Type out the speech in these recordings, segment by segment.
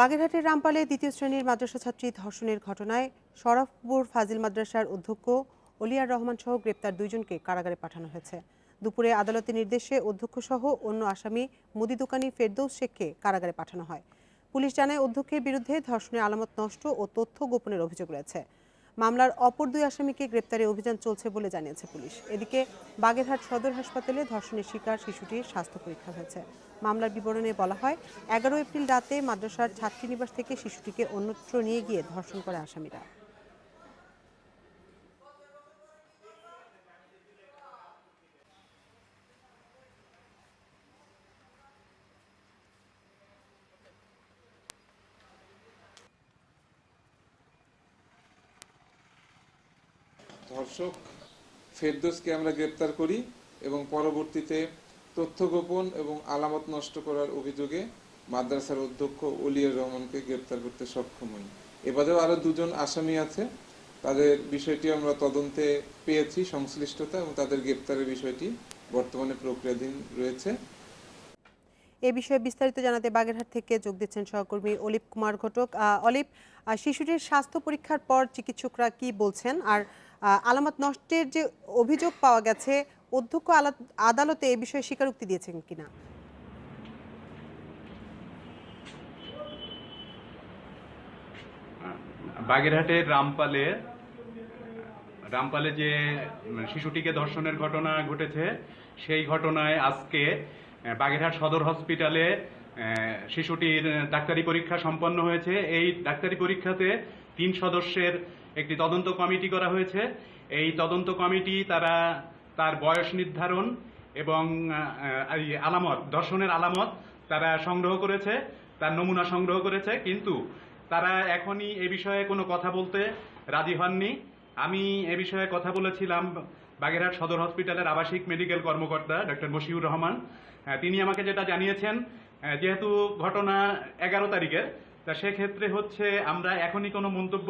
বাগেরহাটের রামপালে দ্বিতীয় শ্রেণির মাদ্রাসা ছাত্রী ধর্ষণের ঘটনায় শরফপুর ফাজিল মাদ্রাসার অধ্যক্ষ অলিয়ার রহমান সহ গ্রেপ্তার দুইজনকে কারাগারে পাঠানো হয়েছে। দুপুরে আদালতের নির্দেশে অধ্যক্ষ সহ অন্য আসামি মুদি দোকানি ফেরদৌস শেখকে কারাগারে পাঠানো হয়। পুলিশ জানায়, অধ্যক্ষের বিরুদ্ধে ধর্ষণের আলামত নষ্ট ও তথ্য গোপনের অভিযোগ রয়েছে। মামলার অপর দুই আসামিকে গ্রেপ্তারে অভিযান চলছে বলে জানিয়েছে পুলিশ। এদিকে বাগেরহাট সদর হাসপাতালে ধর্ষণের শিকার শিশুটির স্বাস্থ্য পরীক্ষা হয়েছে। মামলার বিবরণে বলা হয়, এগারো এপ্রিল রাতে মাদ্রাসার ছাত্রীনিবাস থেকে শিশুটিকে অন্যত্র নিয়ে গিয়ে ধর্ষণ করে আসামিরা। ধর্ষক ফেরদোসকে আমরা গ্রেপ্তার করি এবং পরবর্তীতে তথ্য গোপন এবং আলামত নষ্ট করার অভিযোগে মাদ্রাসার অধ্যক্ষ অলিয়ার রহমানকে গ্রেপ্তার করতে সক্ষম হই। এবারেও আরও দুজন আসামি আছে। তাদের বিষয়টি আমরা তদন্তে পেয়েছি, সংশ্লিষ্টতা এবং তাদের গ্রেপ্তারের বিষয়টি বর্তমানে প্রক্রিয়াধীন রয়েছে। এ বিষয়ে বিস্তারিত জানাতে বাগেরহাট থেকে যোগ দিচ্ছেন সহকর্মী অলিপ কুমার ঘটক। অলিপ শিশুটির স্বাস্থ্য পরীক্ষার পর চিকিৎসকরা কি বলছেন? আর আলামত নষ্টের যে অভিযোগ পাওয়া গেছে, অধ্যক্ষ আদালতে এ বিষয়ে স্বীকারোক্তি দিয়েছেন কিনা? বাগেরহাটের রামপালে রামপালে যে শিশুটিকে ধর্ষণের ঘটনা ঘটেছে, সেই ঘটনায় আজকে বাগেরহাট সদর হসপিটালে শিশুটির ডাক্তারি পরীক্ষা সম্পন্ন হয়েছে। এই ডাক্তারি পরীক্ষাতে তিন সদস্যের একটি তদন্ত কমিটি করা হয়েছে। এই তদন্ত কমিটি তারা তার বয়স নির্ধারণ এবং আলামত দর্শনের আলামত তারা সংগ্রহ করেছে তার নমুনা সংগ্রহ করেছে। কিন্তু তারা এখনই এ বিষয়ে কোনো কথা বলতে রাজি হননি। আমি এ বিষয়ে কথা বলেছিলাম বাগেরহাট সদর হসপিটালের আবাসিক মেডিকেল কর্মকর্তা ডক্টর মশিউর রহমান। আহ, তিনি আমাকে যেটা জানিয়েছেন যেহেতু ঘটনা এগারো তারিখের তা সেক্ষেত্রে হচ্ছে আমরা এখনই কোনো মন্তব্য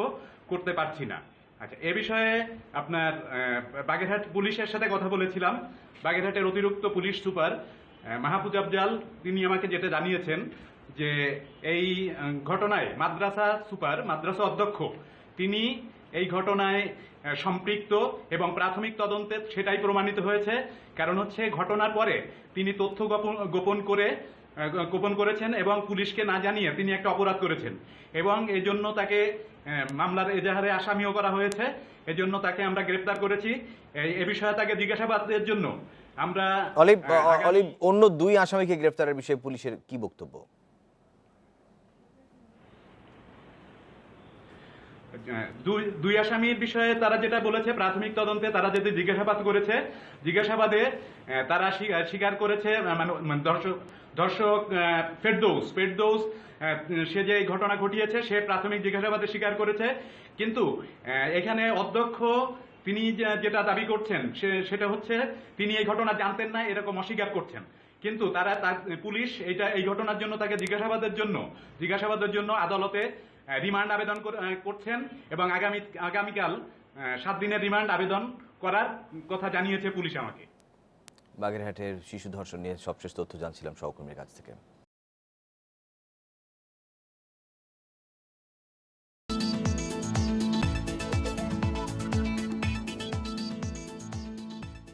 করতে পারছি না। আচ্ছা এ বিষয়ে আপনার বাগেরহাট পুলিশের সাথে কথা বলেছিলাম। বাগেরহাটের অতিরিক্ত পুলিশ সুপার মাহফুজ আফজাল, তিনি আমাকে যেটা জানিয়েছেন যে এই ঘটনায় মাদ্রাসা সুপার, মাদ্রাসা অধ্যক্ষ, তিনি এই ঘটনায় সম্পৃক্ত এবং প্রাথমিক তদন্তে সেটাই প্রমাণিত হয়েছে। কারণ হচ্ছে ঘটনার পরে তিনি তথ্য গোপন করে গোপন করেছেন এবং পুলিশকে না জানিয়ে তিনি একটা অপরাধ করেছেন। এবং এই জন্য তাকে মামলার এজাহারে আসামিও করা হয়েছে। এজন্য তাকে আমরা গ্রেপ্তার করেছি। এ বিষয়ে তাকে জিজ্ঞাসাবাদের জন্য আমরা অলিভ অলিভ অন্য দুই আসামিকে গ্রেফতারের বিষয়ে পুলিশের কি বক্তব্য? দুই দুই আসামির বিষয়ে তারা যেটা বলেছে প্রাথমিক তদন্তে তারা যদি জিজ্ঞাসাবাদ করেছে জিজ্ঞাসাবাদে তারা স্বী- স্বীকার করেছে মানে মানে দর্শক দর্শক ফেরদৌস ফেরদৌস সে যে ঘটনা ঘটিয়েছে, সে প্রাথমিক জিজ্ঞাসাবাদে স্বীকার করেছে। কিন্তু এখানে অধ্যক্ষ তিনি যেটা দাবি করছেন সেটা হচ্ছে তিনি এই ঘটনা জানতেন না, এরকম অস্বীকার করছেন। কিন্তু তারা, তার পুলিশ এটা, এই ঘটনার জন্য তাকে জিজ্ঞাসাবাদের জন্য জিজ্ঞাসাবাদের জন্য আদালতে রিমান্ড আবেদন করছেন এবং আগামী, আগামীকাল সাত দিনের রিমান্ড আবেদন করার কথা জানিয়েছে পুলিশ আমাকে। বাগেরহাটের শিশু ধর্ষণ নিয়ে সবশেষ তথ্য জানছিলাম সহকর্মীর কাছ থেকে।